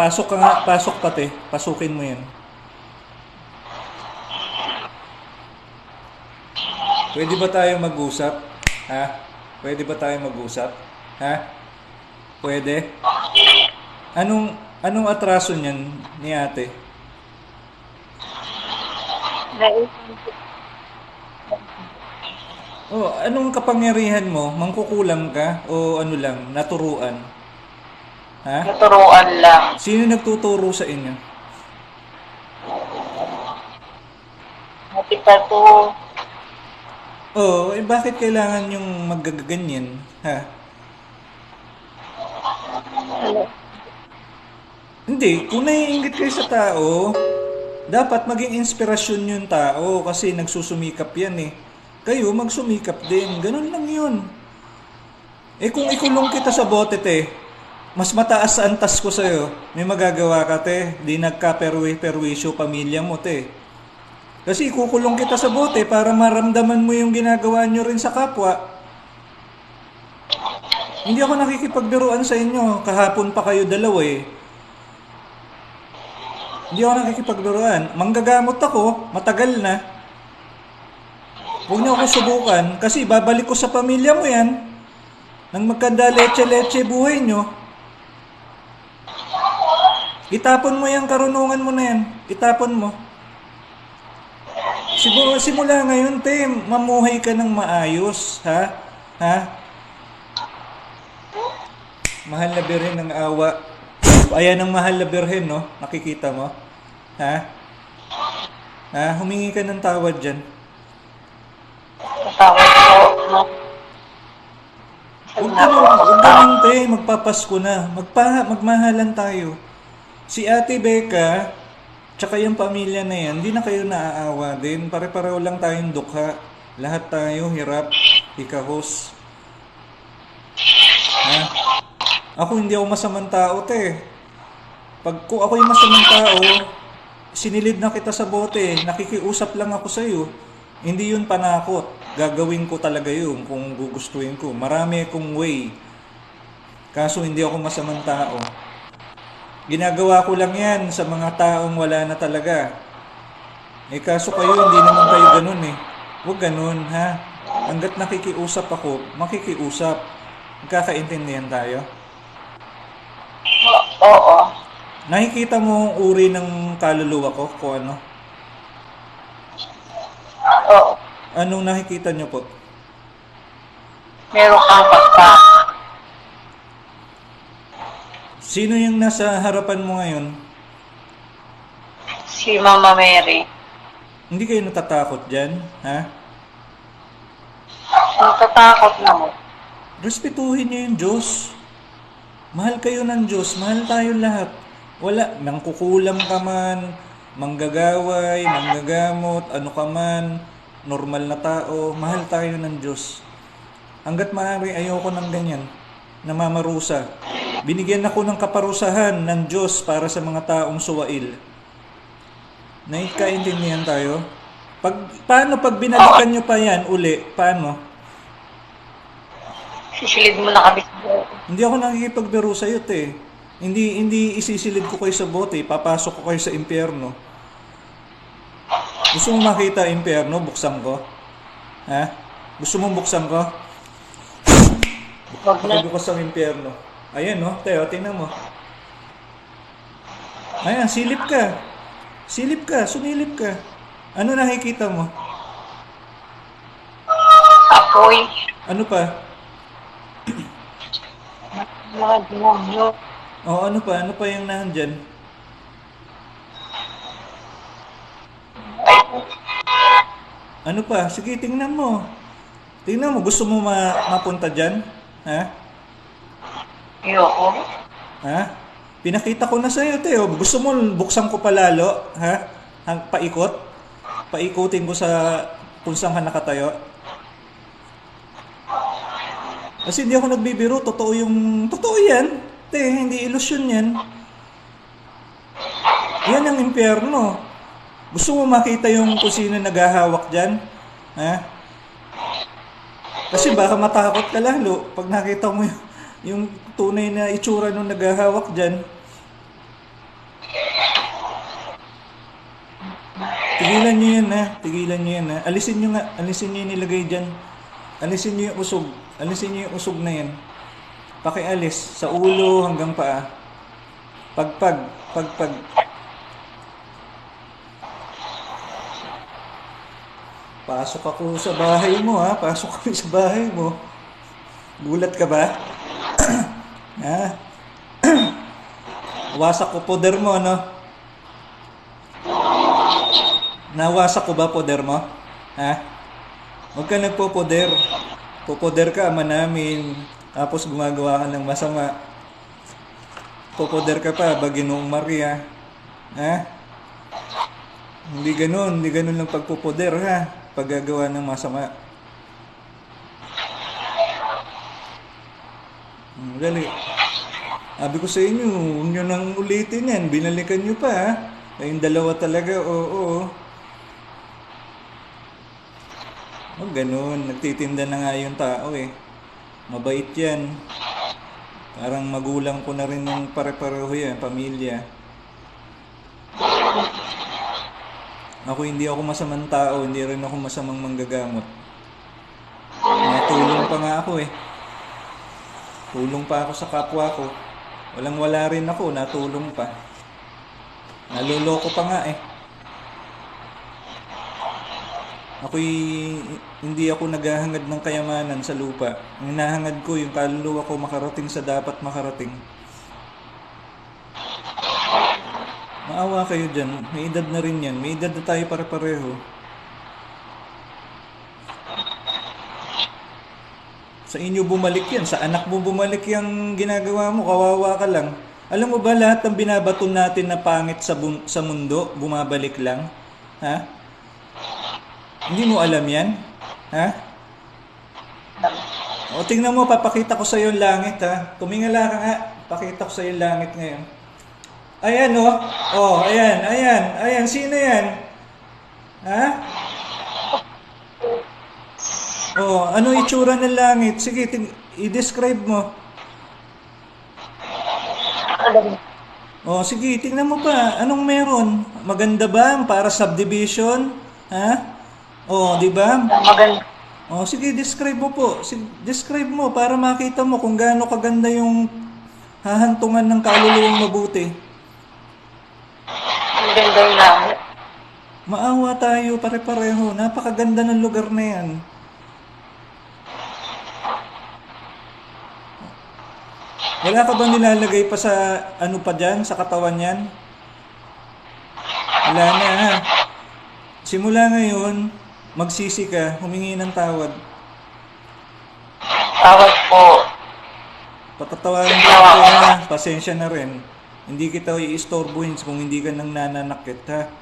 pasok ka nga, pasok pati. Pasukin mo yan. Pwede ba tayo mag-usap? Ha? Pwede ba tayo mag-usap? Ha? Pwede? Anong anong atraso niyan ni ate? Oh, anong kapangyarihan mo? Mangkukulam ka o ano lang, naturuan? Ha? Naturuan lang. Sino nagtuturo sa inyo? Pati pa po. Oh, eh bakit kailangan yung maggaganyan? Ha? Ano? Hindi, kung naiingit kayo sa tao, dapat maging inspirasyon yung tao kasi nagsusumikap yan eh. Kayo, magsumikap din. Ganun lang yun. Eh kung ikulong kita sa bote, te, mas mataas sa antas ko sa'yo, may magagawa ka, te. Di nagka-perwisyo pamilya mo, te. Kasi ikukulong kita sa bote para maramdaman mo yung ginagawa nyo rin sa kapwa. Hindi ako nakikipagbiruan sa inyo. Kahapon pa kayo dalawa eh. Hindi ako nakikipagbiruan. Manggagamot ako, matagal na. Huwag niyo ako subukan kasi babalik ko sa pamilya mo yan. Nang magkanda leche-leche buhay nyo. Itapon mo yung karunungan mo na yan. Itapon mo. Siguro simula ngayon, te, mamuhay ka ng maayos, ha? Ha? Mahal na birhen ng awa. Ayan ang mahal na birhen, no? Nakikita mo? Ha? Ha? Humingi ka ng tawad dyan. Kasama po. Huwag ka na, huwag ka nang, te, magpapasko na. Magpa, magmahalan tayo. Si Ate Becca, tsaka yung pamilya na yan, hindi na kayo naaawa din. Pare-pareho lang tayong dukha. Lahat tayo hirap, ikahos. Ha? Ako hindi ako masamang tao, te. Pag ko ako yung masamang tao, sinilid na kita sa bote, nakikiusap lang ako sa'yo. Hindi yun panakot. Gagawin ko talaga yun kung gugustuhin ko. Marami akong way. Kaso hindi ako masamang tao. Ginagawa ko lang yan sa mga taong wala na talaga. Eh kaso kayo, hindi naman kayo ganun eh. Huwag ganun, ha? Hanggat nakikiusap ako, makikiusap. Magkakaintindihan tayo. Oo. Nakikita mo ang uri ng kaluluwa ko kung ano? Oo. Anong nakikita nyo po? Meron kang pagka. Sino yung nasa harapan mo ngayon? Si Mama Mary. Hindi kayo natatakot dyan, ha? Natatakot na mo. Respetuhin niyo yung Diyos. Mahal kayo ng Diyos. Mahal tayo lahat. Wala, nang kukulam ka man, manggagaway, manggagamot, ano ka man, normal na tao, mahal tayo ng Diyos. Hanggat maaari, ayoko ng ganyan, namamarusa. Binigyan ako ng kaparusahan ng Diyos para sa mga taong suwail. Naikaintindihan tayo? Pag, paano pag binalikan nyo pa yan uli? Paano? Sisilid mo na kami. Hindi ako nakikipagbiro sa iyo, te. Hindi hindi isisilid ko kayo sa bote, papasok ko kayo sa impyerno. Gusto mo makita impyerno, buksan ko? Ha? Gusto mo buksan ko? Wag na. Pag ko sa impyerno. Ayan, no? Teo, tingnan mo. Ayan, silip ka. Silip ka, sumilip ka. Ano nakikita mo? Apoy. Ano pa? Mga ano pa? Ano pa yung nandyan? Ano pa? Sige, tingnan mo. Tingnan mo, gusto mo ma- mapunta dyan? Ha? Ayoko. Ha? Pinakita ko na sa'yo, Teo. Gusto mo buksan ko pa lalo? Ha? Hang, paikot? Paikutin ko sa kung saan ka nakatayo? Kasi hindi ako nagbibiro. Totoo yung... Totoo yan. Te, hindi ilusyon yan. Yan ang impyerno. Gusto mo makita yung kung sino naghahawak dyan? Ha? Kasi baka matakot ka lalo pag nakita mo yung, yung tunay na itsura nung naghahawak dyan. Tigilan nyo yan ha. Tigilan nyo yan ha. Alisin nyo nga. Alisin nyo yung nilagay dyan. Alisin nyo yung usog. Alisin nyo yung usog na yan. Pakialis. Sa ulo hanggang paa. Pagpag. Pagpag. Pasok ako sa bahay mo ha. Pasok ako sa bahay mo. Gulat ka ba? Ha? Wasak ko poder mo, no? Nawasak ko ba poder mo? Ha? Huwag ka nagpopoder. Popoder ka ama namin. Tapos gumagawa ka ng masama. Popoder ka pa, Baginoong Maria. Ha? Hindi ganun, hindi ganun lang pagpopoder ha. Paggagawa ng masama. Hmm, dali. Sabi ko sa inyo, huwag nyo nang ulitin yan. Binalikan nyo pa ha. Kayong dalawa talaga, oo. Huwag ganun. Nagtitinda na nga yung tao eh. Mabait yan. Parang magulang ko na rin yung pare-pareho yan, pamilya. Ako hindi ako masamang tao, hindi rin ako masamang manggagamot. Natulong pa nga ako eh. Tulong pa ako sa kapwa ko. Walang wala rin ako, natulong pa. Naloloko pa nga eh. Ako'y hindi ako naghahangad ng kayamanan sa lupa. Ang hinahangad ko yung kaluluwa ko makarating sa dapat makarating. Maawa kayo dyan. May edad na rin yan. May edad na tayo pare-pareho. Sa inyo bumalik yan. Sa anak mo bumalik yung ginagawa mo. Kawawa ka lang. Alam mo ba lahat ng binabato natin na pangit sa, bun- sa mundo, bumabalik lang? Ha? Hindi mo alam yan? Ha? O tingnan mo, papakita ko sa yung langit ha. Tumingala ka nga. Pakita ko sa yung langit ngayon. Ayan oh. Oh, ayan, ayan, ayan. Sino yan? Ha? Oh, ano itsura ng langit? Sige, ting- i-describe mo. Oh, sige, tingnan mo pa. Anong meron? Maganda ba? Para subdivision? Ha? Oh, di ba? Maganda. Oh, sige, describe mo po. Sige, describe mo para makita mo kung gaano kaganda yung hahantungan ng kaluluwang mabuti. Ang ganda yung langit. Maawa tayo pare-pareho. Napakaganda ng lugar na yan. Wala ka bang nilalagay pa sa ano pa dyan, sa katawan yan? Wala na ha. Simula ngayon, magsisi ka, humingi ng tawad. Tawad po. Patatawarin ko ako ha. Pasensya na rin. Hindi kita i-istorbohin kung hindi ka nang nananakit ha.